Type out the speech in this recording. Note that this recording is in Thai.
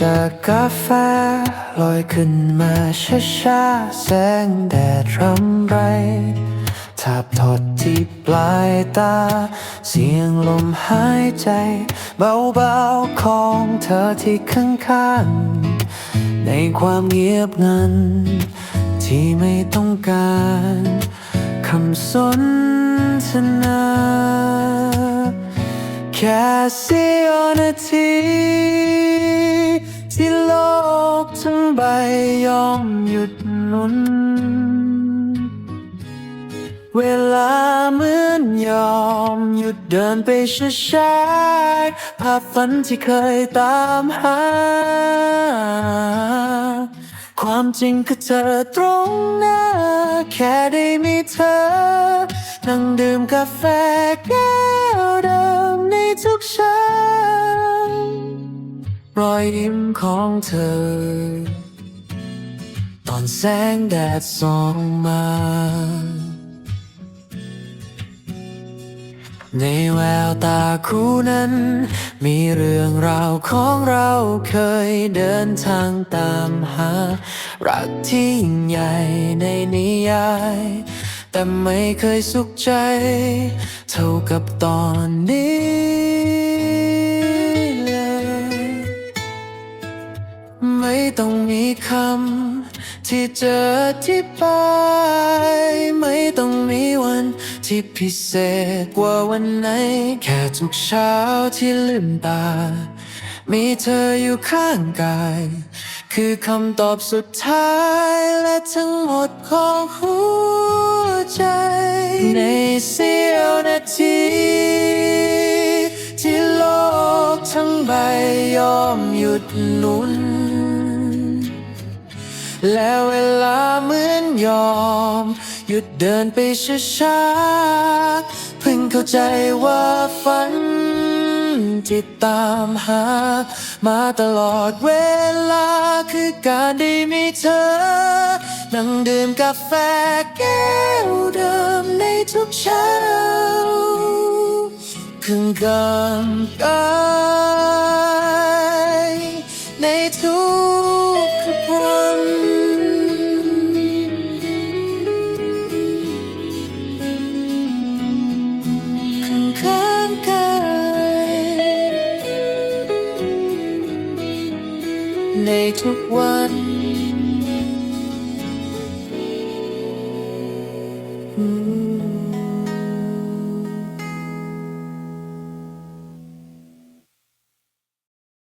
จากกาแฟลอยขึ้นมาช้าๆแสงแดดรำไรทับทอดที่ปลายตา เสียงลมหายใจ เบาๆของเธอที่ข้างๆในความเงียบงัน ที่ไม่ต้องการคำสนทนาแค่เสี้ยวนาที กทั้งใบยอมหยุดหมุน เวลาเหมือนยอมหยุดเดินไปช้าๆภาพฝันที่เคยตามหา ความจริงคือเธอตรงหน้า แค่ได้มีเธอ นั่งดื่มกาแฟแก้วเดิมในทุกเช้า รอยยิ้มของเธอ ตอนแสงแดดส่องมา ในแววตาคู่นั้น มีเรื่องราวของเราเคยเดินทางตามหา รักที่ยิ่งใหญ่ในนิยาย แต่ไม่เคยสุขใจ เท่ากับตอนนี้ ไม่ต้องมีคำที่เจอธิบายไม่ต้องมีวันที่พิเศษกว่าวันไหน แค่ทุกเช้าที่ลืมตา มีเธออยู่ข้างกาย คือคำตอบสุดท้ายและทั้งหมดของหัวใจ ในเสี้ยวนาที ยอมหยุดหนุน และเวลาเหมือนยอม หยุดเดินไปช้าๆเพิ่งเข้าใจว่าฝันที่ตามหา มาตลอดเวลาคือการได้มีเธอ นั่งดื่มกาแฟแก้วเดิมในทุกเช้า เพิ่งกำกา ในทุกวันข้างๆกันในทุกวัน